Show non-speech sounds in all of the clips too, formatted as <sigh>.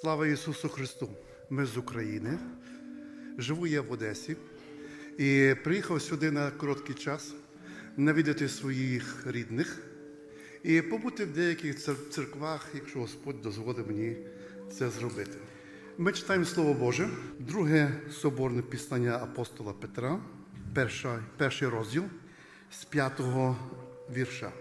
Слава Ісусу Христу! Ми з України. Живу я в Одесі і приїхав сюди на короткий час навідати своїх рідних і побути в деяких церквах, якщо Господь дозволить мені це зробити. Ми читаємо Слово Боже, друге соборне післання апостола Петра, перша, перший розділ з п'ятого вірша.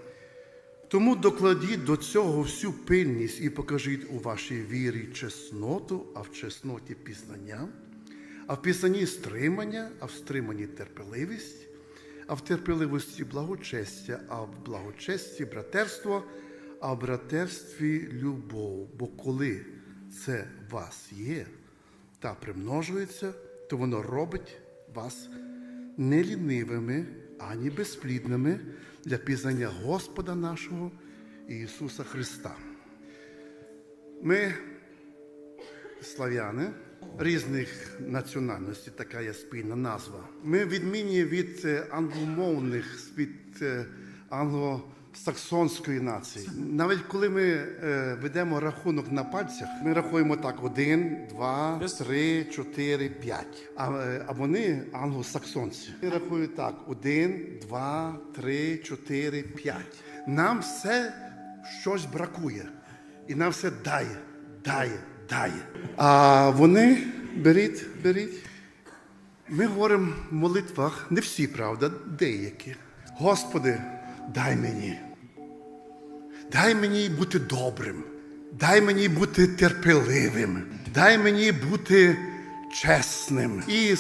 Тому докладіть до цього всю пильність і покажіть у вашій вірі чесноту, а в чесноті пізнання, а в пізнанні стримання, а в стриманні терпеливість, а в терпеливості благочестя, а в благочесті братерство, а в братерстві любов. Бо коли це в вас є та примножується, то воно робить вас не лінивими, ані безплідними для пізнання Господа нашого Ісуса Христа. Ми слав'яни різних національностей, така є спільна назва. Ми відмінні від е, англомовних, від е, англосаксонської нації. Навіть коли ми е, ведемо рахунок на пальцях, ми рахуємо так: один, два, три, чотири, п'ять. А, е, а вони англосаксонці. Вони рахують так: один, два, три, чотири, п'ять. Нам все щось бракує. І нам все дає, дає, дає. А вони беріть, беріть. Ми говоримо в молитвах, не всі, правда, деякі. Господи, дай мені. Дай мені бути добрим. Дай мені бути терпеливим. Дай мені бути чесним. І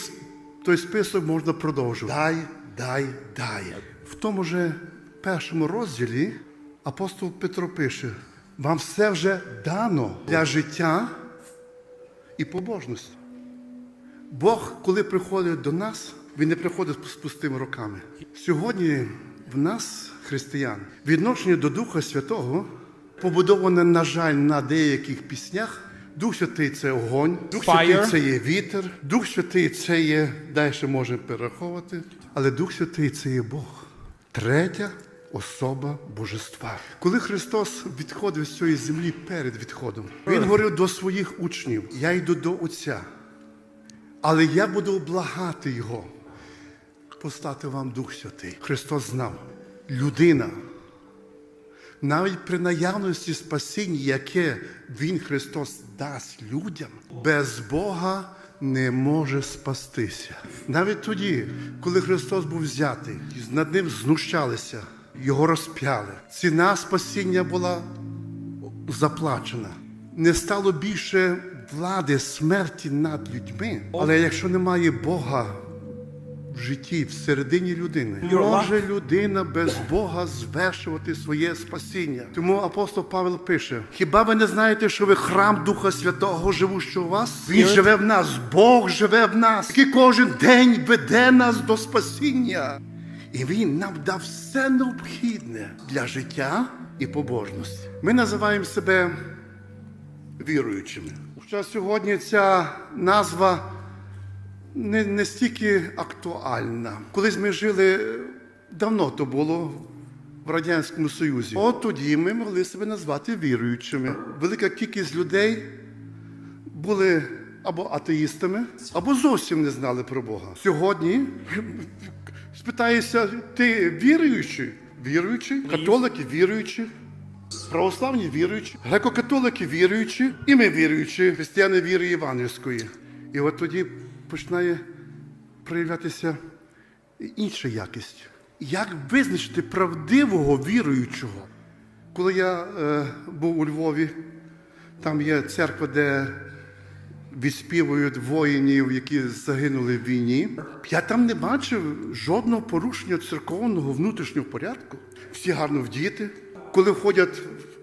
той список можна продовжувати. Дай, дай, дай. В тому же першому розділі апостол Петро пише: вам все вже дано для життя і побожності. Бог, коли приходить до нас, Він не приходить з пустими руками. Сьогодні в нас, християн, відношення до Духа Святого побудоване, на жаль, на деяких піснях. Дух Святий це огонь, Дух Fire. Святий це є вітер, Дух Святий це є, далі можемо перераховувати, але Дух Святий це є Бог. Третя особа божества. Коли Христос відходив з цієї землі перед відходом, Він говорив до своїх учнів: Я йду до Отця. Але я буду благати Його, послати вам Дух Святий. Христос знав, людина, навіть при наявності спасіння, яке Він Христос дасть людям, без Бога не може спастися. Навіть тоді, коли Христос був взятий, над ним знущалися, його розп'яли. Ціна спасіння була заплачена. Не стало більше влади смерті над людьми. Але якщо немає Бога в житті, всередині людини, Your може людина без Бога звершувати своє спасіння. Тому апостол Павел пише: Хіба ви не знаєте, що ви храм Духа Святого живущого у вас? Він живе в нас, Бог живе в нас, який кожен день веде нас до спасіння. І він нам дав все необхідне для життя і побожності. Ми називаємо себе віруючими. Хоча сьогодні ця назва не, не стільки актуальна. Колись ми жили давно то було в Радянському Союзі. От тоді ми могли себе назвати віруючими. Велика кількість людей були або атеїстами, або зовсім не знали про Бога. Сьогодні <laughs> спитаєшся, ти віруючий? Віруючий, католики віруючі, православні віруючі, греко-католики віруючі, і ми віруючі, християни віри євангельської. І от тоді починає проявлятися інша якість. Як визначити правдивого віруючого? Коли я е, був у Львові, там є церква, де відспівують воїнів, які загинули в війні. Я там не бачив жодного порушення церковного внутрішнього порядку. Всі гарно вдіти. Коли входять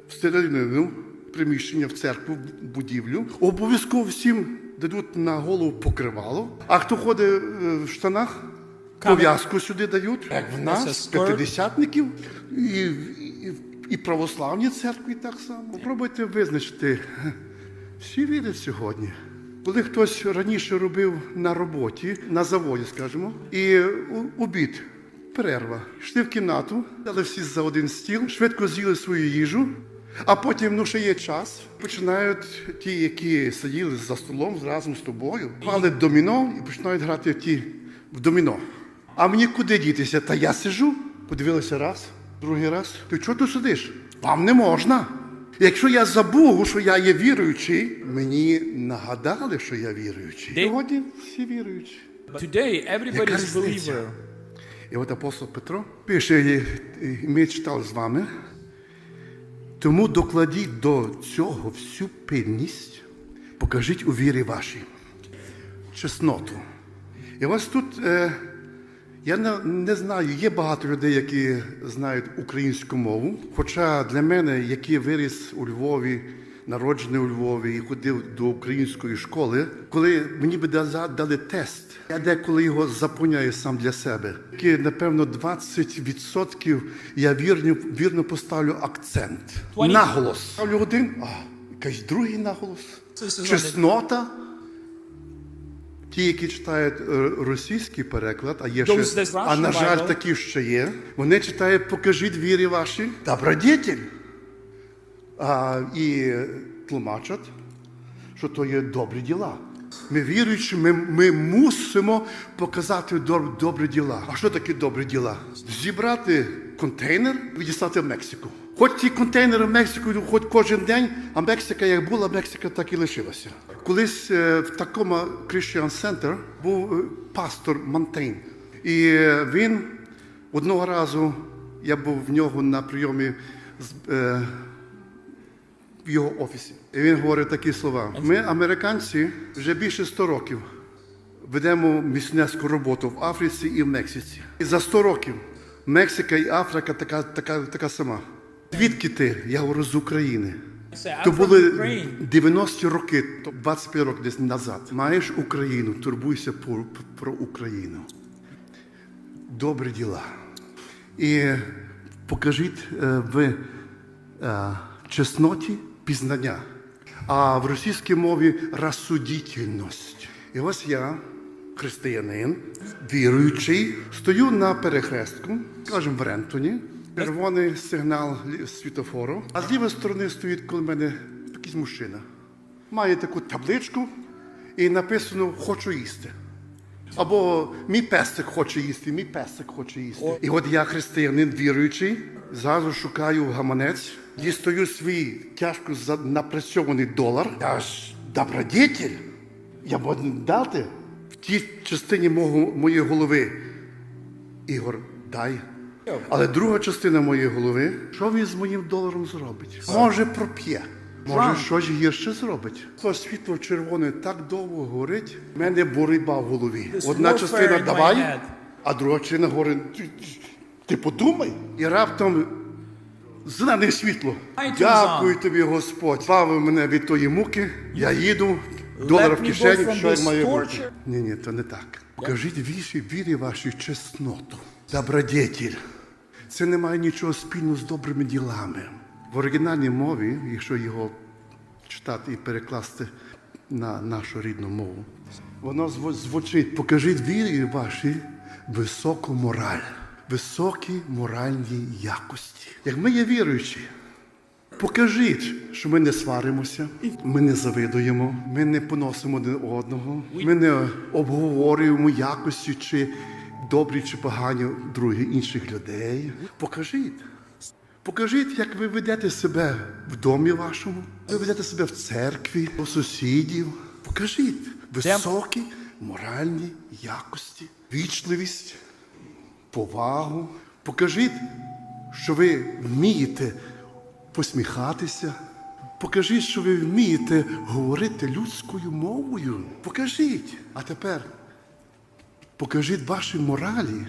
всередину приміщення в церкву, в будівлю, обов'язково всім дадуть на голову покривало. А хто ходить е, в штанах, пов'язку сюди дають, як в нас, п'ятидесятників, і, і, і православні церкви так само. Пробуйте визначити. Всі вірять сьогодні. Коли хтось раніше робив на роботі, на заводі, скажімо, і обід, перерва, йшли в кімнату, дали всі за один стіл, швидко з'їли свою їжу, А потім, ну ще є час, починають ті, які сиділи за столом разом з тобою, палять доміно і починають грати в ті в доміно. А мені куди дітися? Та я сижу, подивилися раз, другий раз. Ти чого тут сидиш? Вам не можна. Якщо я забув, що я є віруючий, мені нагадали, що я віруючий. Сьогодні всі віруючі. Today, everybody's a різниця? believer. І от апостол Петро пише, і ми читали з вами. Тому докладіть до цього всю пильність, покажіть у вірі вашій чесноту. І ось тут е, я не, не знаю, є багато людей, які знають українську мову. Хоча для мене, який виріс у Львові, народжений у Львові і ходив до української школи, коли мені би дали, тест, я деколи його заповняю сам для себе. Тільки, напевно, 20% я вірно, вірно поставлю акцент. 20. Наголос. Ставлю один, а якийсь другий наголос. Чеснота. Ті, які читають е, російський переклад, а є ще, а на жаль, такі ще є. Вони читають покажіть вірі ваші. Добродетель. А, і тлумачать, що то є добрі діла. Ми віруючи, ми, ми мусимо показати доб- добрі діла. А що таке добрі діла? Зібрати контейнер, відіслати в Мексику. Хоч ці контейнери в Мексику, хоч кожен день, а Мексика як була, Мексика так і лишилася. Колись е, в такому Christian Center був е, пастор Монтейн. І він одного разу, я був в нього на прийомі з, е, в його офісі. І він говорить такі слова: ми, американці, вже більше 100 років ведемо місіонерську роботу в Африці і в Мексиці. І за 100 років Мексика і Африка така, така, така сама. Звідки ти? Я говорю з України. То були 90-ті роки, то 25 років десь назад. Маєш Україну, турбуйся про, про Україну. Добрі діла. І покажіть е, в е, чесноті пізнання, а в російській мові розсудительність. І ось я, християнин, віруючий, стою на перехрестку, скажімо, в Рентоні, червоний сигнал світофору, а з лівої сторони стоїть коло мене якийсь мужчина. Має таку табличку і написано Хочу їсти. Або мій песик хоче їсти, мій песик хоче їсти. І от я, християнин віруючий, зразу шукаю гаманець, дістаю свій тяжко напрацьований долар. Я ж добродетель. Я можу дати в тій частині мого, моєї голови. Ігор, дай. Але друга частина моєї голови, що він з моїм доларом зробить? Може, проп'є. Може, щось гірше зробить. То світло червоне так довго горить, в мене боротьба в голові. Одна частина давай, а друга частина говорить, ти подумай. І раптом зелене світло. Дякую тобі, Господь. Збавив мене від тої муки. Я їду, долар в кишені, що як this має бути. Ні, ні, то не так. Покажіть вірі, вірі вашій чесноту. Добродетель. Це не має нічого спільного з добрими ділами. В оригінальній мові, якщо його читати і перекласти на нашу рідну мову, воно зв- звучить: покажіть вірі вашій високу мораль, високі моральні якості. Як ми є віруючі, Покажіть, що ми не сваримося, ми не завидуємо, ми не поносимо один одного, ми не обговорюємо якості чи добрі чи погані другі інших людей. Покажіть. Покажіть, як ви ведете себе в домі вашому, ви ведете себе в церкві, у сусідів. Покажіть високі моральні якості, вічливість, повагу. Покажіть, що ви вмієте посміхатися. Покажіть, що ви вмієте говорити людською мовою. Покажіть. А тепер покажіть ваші моралі,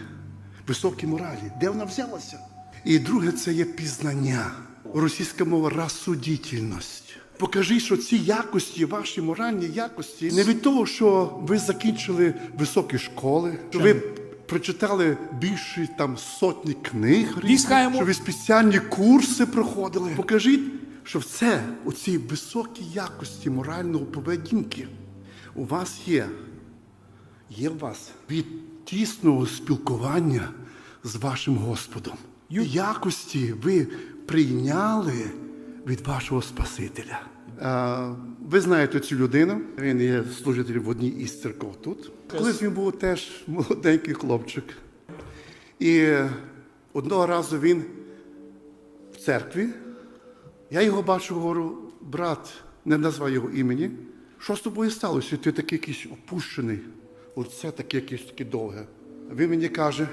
високі моралі, де вона взялася. І друге це є пізнання. Російська мова розсудительність. Покажіть, що ці якості, ваші моральні якості, не від того, що ви закінчили високі школи, що ви прочитали більше там сотні книг, Ліскаємо. що ви спеціальні курси проходили. Покажіть, що це, оці високі якості морального поведінки у вас є. Є у вас від тісного спілкування з вашим Господом. Якості ви прийняли від вашого Спасителя. Ви знаєте цю людину. Він є служителем в одній із церков тут. Колись він був теж молоденький хлопчик. І одного разу він в церкві. Я його бачу, говорю, брат, не назвав його імені. Що з тобою сталося? Ти такий якийсь опущений, лице таке якесь таке довге. Він мені каже,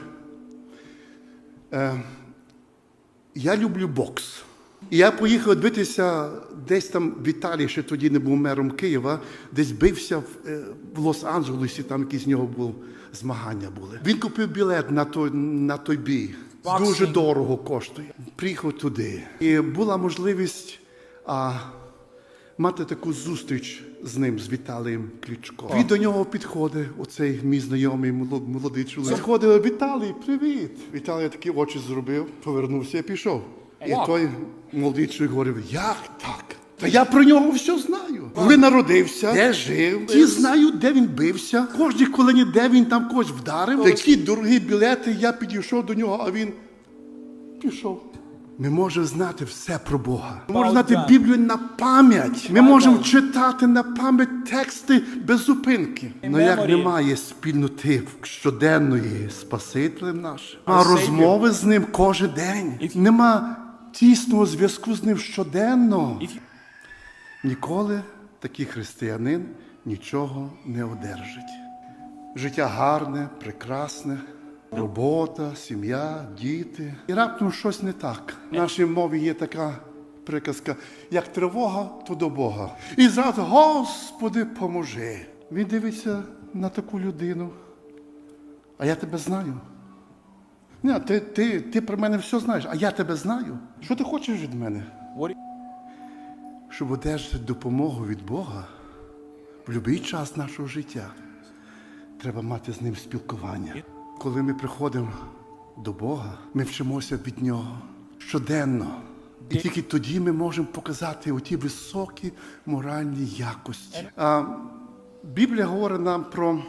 е, я люблю бокс. І я поїхав дивитися десь там в Італії, ще тоді не був мером Києва, десь бився в, е, в Лос-Анджелесі, там якісь в нього був, змагання були. Він купив білет на той, на той бій. Боксинг. Дуже дорого коштує. Приїхав туди. І була можливість а, мати таку зустріч з ним, з Віталієм Кличко. Він до нього підходить, оцей мій знайомий молодий чоловік. Підходив, Віталій, привіт. Віталій такі очі зробив, повернувся і пішов. І той молодий чоловік говорив, як так? Та я про нього все знаю. Коли народився, де жив, і знаю, де він бився. Кожній хвилині, де він там когось вдарив. Такі дорогі білети, я підійшов до нього, а він пішов. Ми можемо знати все про Бога. Ми можемо знати Біблію на пам'ять. Ми можемо читати на пам'ять тексти без зупинки. Але як немає спільноти щоденної з Спасителем нашим, Savior. розмови з ним кожен день, нема тісного зв'язку з ним щоденно. Ніколи такий християнин нічого не одержить. Життя гарне, прекрасне, робота, сім'я, діти. І раптом щось не так. В нашій мові є така приказка: як тривога, то до Бога. І зразу, Господи, поможи. Він дивиться на таку людину. А я тебе знаю. Ні, ти, ти, ти про мене все знаєш, а я тебе знаю. Що ти хочеш від мене? Щоб одержати допомогу від Бога в будь-який час нашого життя, треба мати з ним спілкування. Коли ми приходимо до Бога, ми вчимося від Нього щоденно. І тільки тоді ми можемо показати оті високі моральні якості. А, Біблія говорить нам про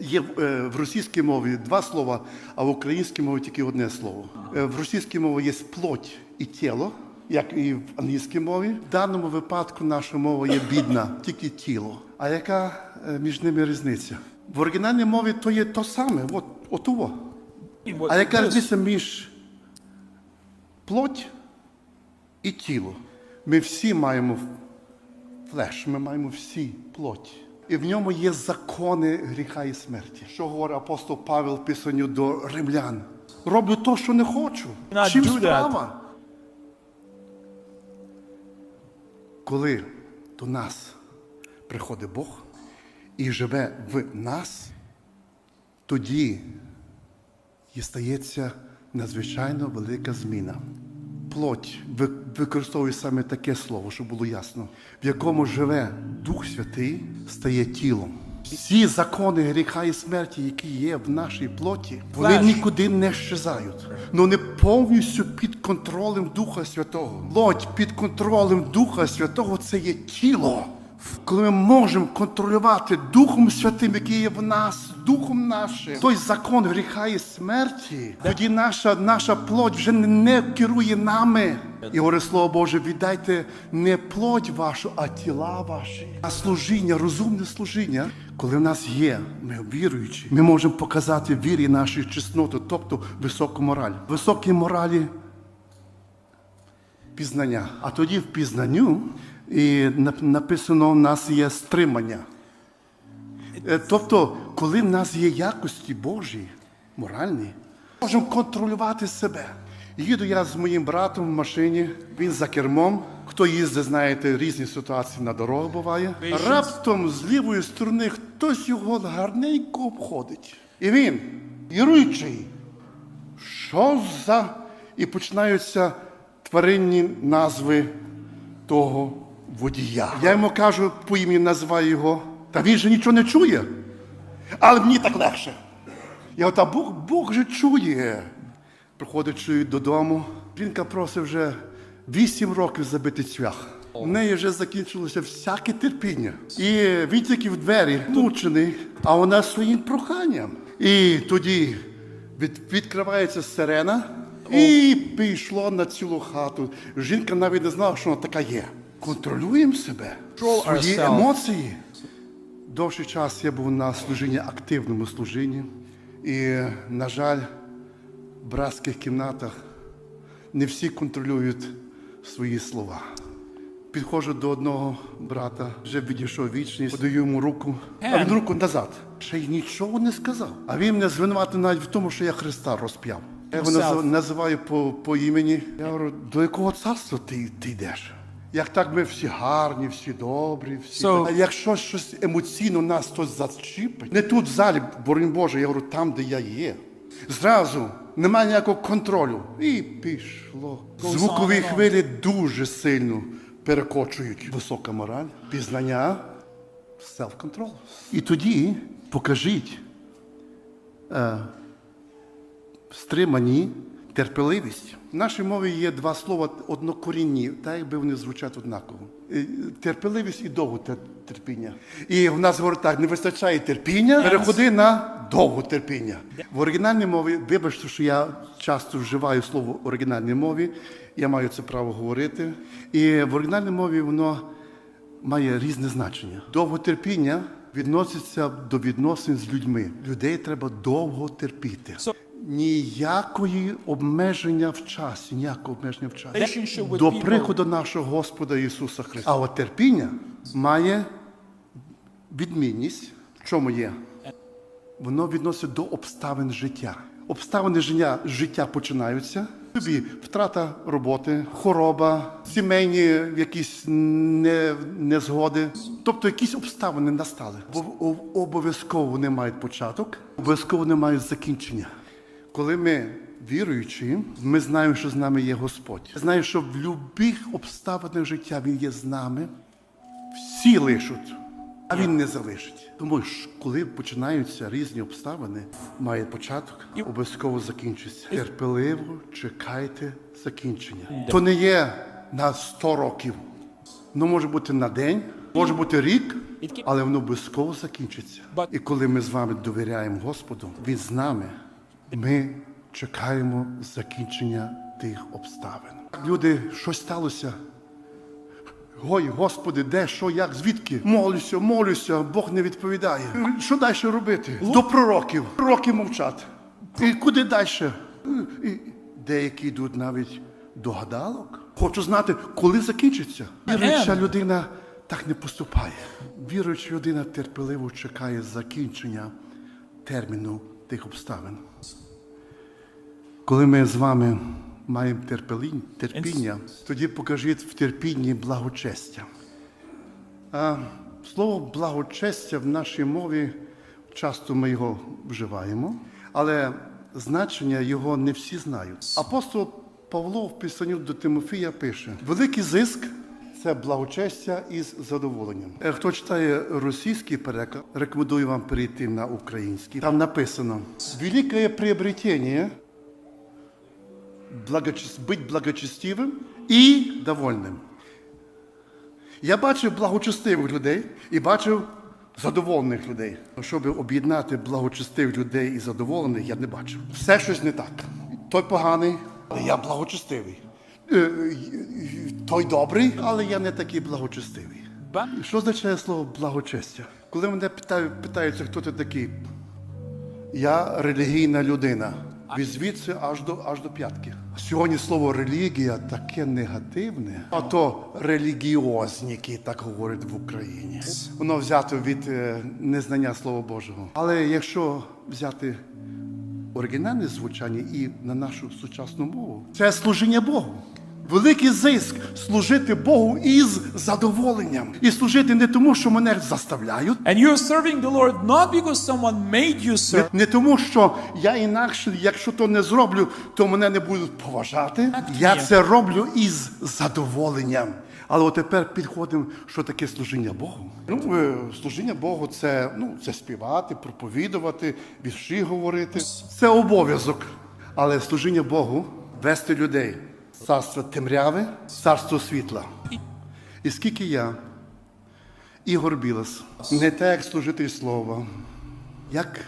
Є е, в російській мові два слова, а в українській мові тільки одне слово. Е, В російській мові є плоть і тіло, як і в англійській мові. В даному випадку наша мова є бідна, тільки тіло. А яка е, між ними різниця? В оригінальній мові то є то саме, от, отово. А яка різниця між плоть і тіло? Ми всі маємо флеш, ми маємо всі плоть. І в ньому є закони гріха і смерті. Що говорить апостол Павел в писанню до римлян? Роблю то, що не хочу. Чим справа? Коли до нас приходить Бог і живе в нас, тоді і стається надзвичайно велика зміна. Плоть використовує саме таке слово, щоб було ясно, в якому живе Дух Святий, стає тілом. Всі закони гріха і смерті, які є в нашій плоті, вони нікуди не щезають. Ну не повністю під контролем Духа Святого. Плоть під контролем Духа Святого це є тіло. Коли ми можемо контролювати Духом Святим, який є в нас, Духом нашим, той закон гріха і смерті, тоді наша, наша плоть вже не, керує нами. І говорить Слово Боже, віддайте не плоть вашу, а тіла ваші. А служіння, розумне служіння, коли в нас є, ми віруючі, ми можемо показати вірі нашій чесноту, тобто високу мораль. Високі моралі пізнання. А тоді в пізнанню і нап- написано, у нас є стримання. Е, Тобто, коли в нас є якості Божі, моральні, можемо контролювати себе. Їду я з моїм братом в машині, він за кермом. Хто їздить, знаєте, різні ситуації на дорогах буває. Раптом з лівої сторони хтось його гарненько обходить. І він, віруючий, що за. І починаються тваринні назви того водія. Я йому кажу, по імені називаю його, та він же нічого не чує. Але мені так легше. Я говорю, та Бог, Бог же чує. Приходить чують додому. Жінка просить вже вісім років забити цвях. У неї вже закінчилося всяке терпіння. І він тільки в двері мучений, а вона своїм проханням. І тоді від, відкривається сирена, І пішло на цілу хату. Жінка навіть не знала, що вона така є. Контролюємо себе, свої емоції. Довший час я був на служінні, активному служінні. І, на жаль, в братських кімнатах не всі контролюють свої слова. Підходжу до одного брата, вже відійшов вічність, подаю йому руку, а він руку назад. Ще й нічого не сказав. А він мене звинуватив навіть в тому, що я Христа розп'яв. Я його називаю по, по імені. Я говорю, до якого царства ти, ти йдеш? Як так ми всі гарні, всі добрі, всі. So- а якщо щось емоційно нас хтось зачіпить, не тут в залі, боротьбо Боже, я говорю, там, де я є. Зразу немає ніякого контролю. І пішло. Звукові хвилі дуже сильно перекочують. Висока мораль, пізнання, селф-контрол. І тоді покажіть е, стримані, терпеливість. В нашій мові є два слова однокорінні, так якби вони звучать однаково. Е, Терпеливість і довготерпіння. І в нас говорять так: не вистачає терпіння, переходи на довготерпіння. В оригінальній мові, вибачте, що я часто вживаю слово в оригінальній мові, я маю це право говорити. І в оригінальній мові воно має різне значення. Довготерпіння відноситься до відносин з людьми. Людей треба довго терпіти. Ніякої обмеження в часі, ніякого обмеження в часі. До приходу нашого Господа Ісуса Христа. А от терпіння має відмінність. В чому є? Воно відноситься до обставин життя. Обставини життя, життя починаються. Тобі втрата роботи, хвороба, сімейні якісь не, незгоди. Тобто якісь обставини настали. Бо обов'язково вони мають початок, обов'язково вони мають закінчення. Коли ми віруючі, ми знаємо, що з нами є Господь. Знаємо, що в будь-яких обставинах життя Він є з нами. Всі лишуть, а він не залишить. Тому ж, коли починаються різні обставини, має початок, І- обов'язково закінчиться. Терпеливо чекайте закінчення. То не є на 100 років. Воно може бути на день, може бути рік, але воно обов'язково закінчиться. І коли ми з вами довіряємо Господу, Він з нами, ми чекаємо закінчення тих обставин. Люди, щось сталося. Ой, Господи, де, що, як, звідки? Молюся, молюся, Бог не відповідає. Що далі робити? До пророків. Пророки мовчать. І куди далі? І деякі йдуть навіть до гадалок. Хочу знати, коли закінчиться. Віруюча людина так не поступає. Віруюча людина терпеливо чекає закінчення терміну тих обставин. Коли ми з вами маємо терпіння, тоді покажіть в терпінні благочестя. А слово благочестя в нашій мові часто ми його вживаємо, але значення його не всі знають. Апостол Павло в писанню до Тимофія пише: великий зиск це благочестя із задоволенням. Е, Хто читає російський переклад, рекомендую вам перейти на український. Там написано: велике приобретення быть благочестивим і довольним. Я бачив благочестивих людей і бачив задоволених людей. Щоб об'єднати благочестивих людей і задоволених, я не бачив. Все щось не так. Той поганий, але я благочестивий. Е, Той добрий, але я не такий благочестивий. Що означає слово благочестя? Коли мене питають, питаються, хто ти такий, я релігійна людина. Від звідси аж до аж до п'ятки. Сьогодні слово релігія таке негативне, а то релігіозніки, так говорять в Україні. Воно взято від е, незнання Слова Божого. Але якщо взяти оригінальне звучання і на нашу сучасну мову, це служіння Богу. Великий зиск служити Богу із задоволенням. І служити не тому, що мене заставляють, and you're serving the Lord not because someone made you serve, не тому, що я інакше, якщо то не зроблю, то мене не будуть поважати. Я це роблю із задоволенням. Але от тепер підходимо, що таке служіння Богу. Ну, е, служіння Богу це, ну, це співати, проповідувати, вірші говорити. Це обов'язок. Але служіння Богу вести людей. Царство темряви, царство світла. І скільки я, Ігор Білас, не так, як служитель слова, як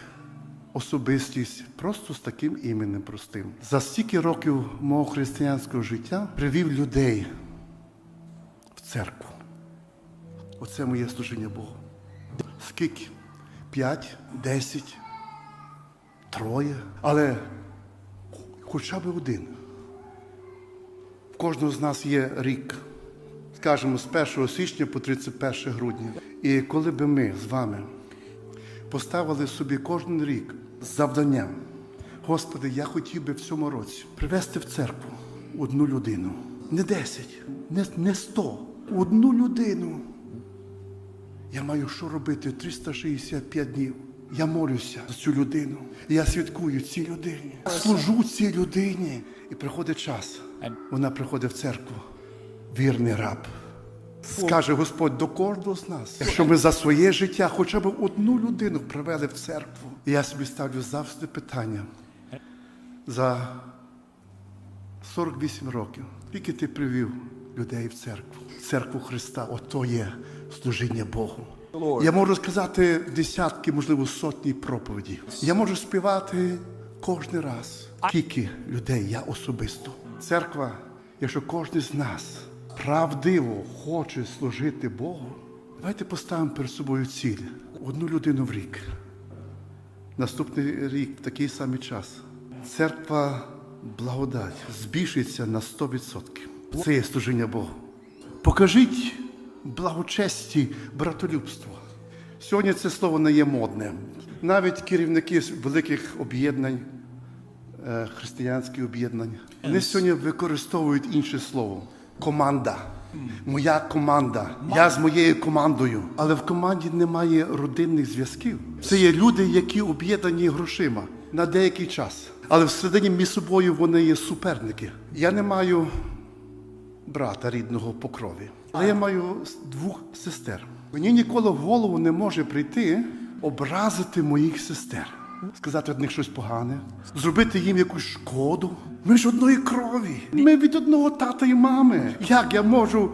особистість просто з таким іменем простим. За стільки років мого християнського життя привів людей в церкву. Оце моє служіння Богу. Скільки? П'ять, десять, троє. Але хоча б один. Кожного з нас є рік, скажімо, з 1 січня по 31 грудня. І коли би ми з вами поставили собі кожен рік завдання, Господи, я хотів би в цьому році привести в церкву одну людину. Не 10, не, 100, одну людину. Я маю що робити 365 днів. Я молюся за цю людину. Я святкую цій людині. Служу цій людині. І приходить час. Вона приходить в церкву. Вірний раб. Скаже Господь до кожного з нас, якщо ми за своє життя хоча б одну людину привели в церкву. І я собі ставлю завжди питання. За 48 років. Скільки ти привів людей в церкву? В церкву Христа. Ото є служіння Богу. Я можу сказати десятки, можливо, сотні проповіді. Я можу співати кожен раз. Скільки людей я особисто. Церква, якщо кожен з нас правдиво хоче служити Богу, давайте поставимо перед собою ціль. Одну людину в рік. Наступний рік в такий самий час. Церква благодать збільшиться на 100%. Це є служіння Богу. Покажіть благочесті братолюбство. Сьогодні це слово не є модне. Навіть керівники великих об'єднань, е, християнських об'єднань, вони сьогодні використовують інше слово команда. Моя команда. Я з моєю командою. Але в команді немає родинних зв'язків. Це є люди, які об'єднані грошима на деякий час. Але всередині між собою вони є суперники. Я не маю брата рідного по крові. Але я маю двох сестер. Мені ніколи в голову не може прийти образити моїх сестер, сказати від них щось погане, зробити їм якусь шкоду. Ми ж одної крові. Ми від одного тата і мами. Як я можу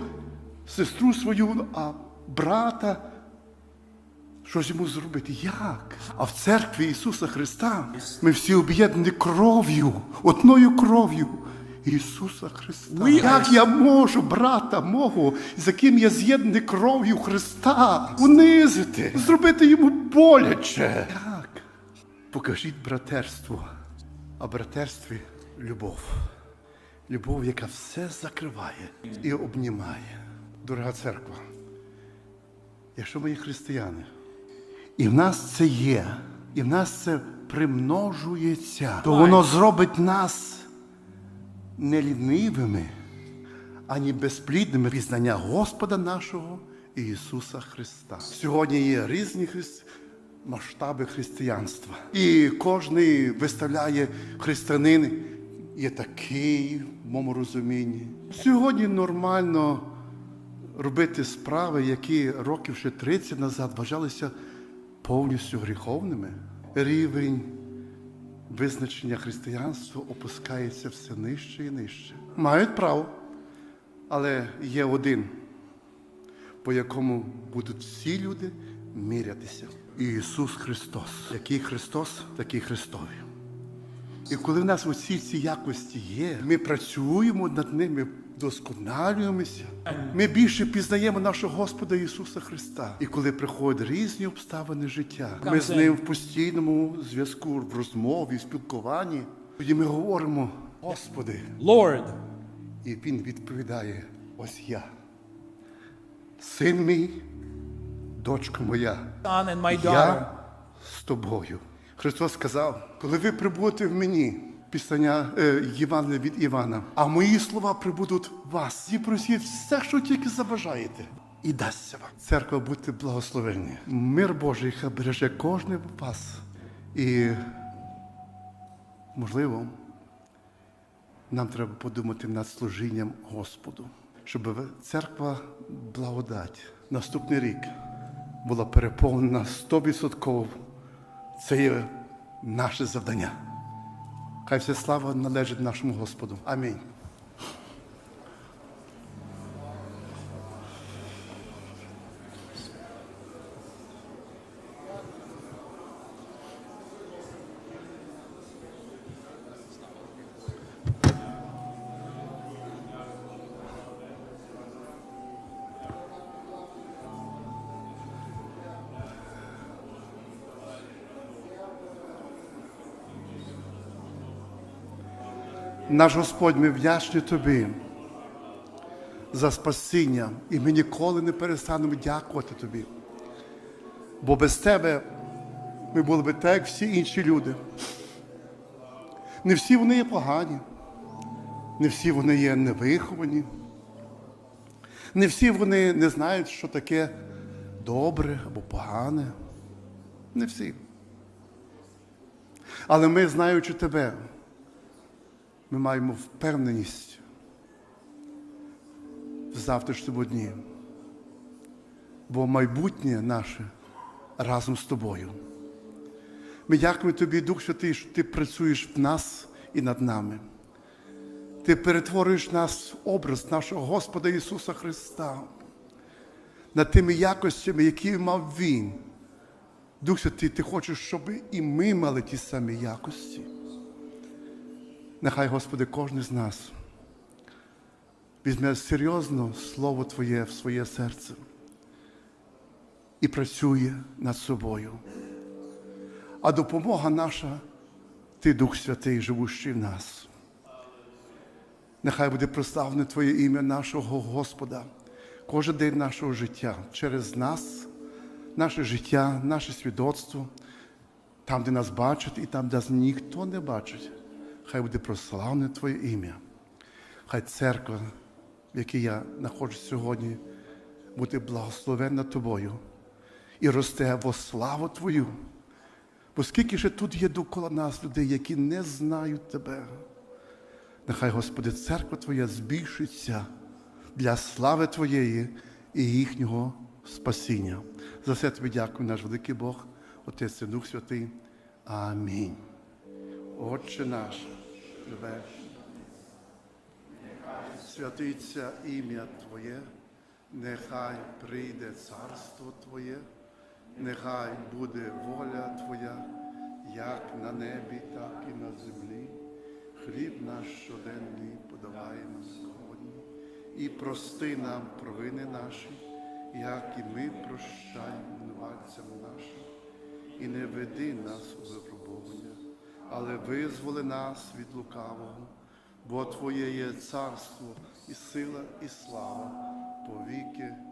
сестру свою, а брата щось йому зробити? Як? А в церкві Ісуса Христа ми всі об'єднані кров'ю, одною кров'ю. Ісуса Христа. We Як я можу брата мого, з яким я з'єднаний кров'ю Христа, унизити, зробити йому боляче? Покажіть братерство, а братерстві любов. Любов, яка все закриває і обнімає. Дорога церква, якщо ми є християни, і в нас це є, і в нас це примножується, то воно зробить нас не лінивими, ані безплідними пізнання Господа нашого Ісуса Христа. Сьогодні є різні христ... масштаби християнства. І кожен виставляє християнин є такий, в моєму розумінні. Сьогодні нормально робити справи, які років ще 30 назад вважалися повністю гріховними. Рівень визначення християнства опускається все нижче і нижче. Мають право, але є один, по якому будуть всі люди мірятися. Ісус Христос. Який Христос, такий Христові. І коли в нас усі ці якості є, ми працюємо над ними, досконалюємося. Ми більше пізнаємо нашого Господа Ісуса Христа. І коли приходять різні обставини життя, ми з ним в постійному зв'язку, в розмові, в спілкуванні, тоді ми говоримо, Господи, Lord, і Він відповідає: ось я. Син мій, дочка моя. Я з тобою. Христос сказав, коли ви прибудете в мені, пісня е, Євангелія від Івана, а мої слова прибудуть в вас. І просіть все, що тільки забажаєте. І дасться вам. Церква, будьте благословені. Мир Божий хай береже кожен вас. І, можливо, нам треба подумати над служінням Господу, щоб церква благодать наступний рік була переповнена 100%. Це є наше завдання. Хай вся слава належить нашому Господу. Амінь. Наш Господь, ми вдячні Тобі за спасіння, і ми ніколи не перестанемо дякувати Тобі. Бо без Тебе ми були б так, як всі інші люди. Не всі вони є погані, не всі вони є невиховані, не всі вони не знають, що таке добре або погане. Не всі. Але ми, знаючи тебе, ми маємо впевненість в завтрашньому дні. Бо майбутнє наше разом з тобою. Ми дякуємо тобі, Дух Святий, що ти працюєш в нас і над нами. Ти перетворюєш нас в образ нашого Господа Ісуса Христа над тими якостями, які мав Він. Дух Святий, ти хочеш, щоб і ми мали ті самі якості. Нехай, Господи, кожен з нас візьме серйозно Слово Твоє в своє серце і працює над собою. А допомога наша, Ти, Дух Святий, живущий в нас. Нехай буде прославлене Твоє ім'я нашого Господа кожен день нашого життя через нас, наше життя, наше свідоцтво, там, де нас бачать, і там, де нас ніхто не бачить. Хай буде прославлене Твоє ім'я. Хай церква, в якій я знаходжусь сьогодні, буде благословенна Тобою і росте во славу Твою. Бо скільки ж тут є довкола нас людей, які не знають Тебе. Нехай, Господи, церква Твоя збільшиться для слави Твоєї і їхнього спасіння. За все тобі дякую, наш великий Бог, Отець і Дух Святий. Амінь. Отче наш, живеш. Святиться ім'я Твоє, нехай прийде царство Твоє, нехай буде воля Твоя, як на небі, так і на землі. Хліб наш щоденний подавай нам сьогодні, і прости нам провини наші, як і ми прощаємо винуватцям нашим, і не веди нас у випробування, але визволи нас від лукавого, бо Твоє є царство і сила, і слава по віки.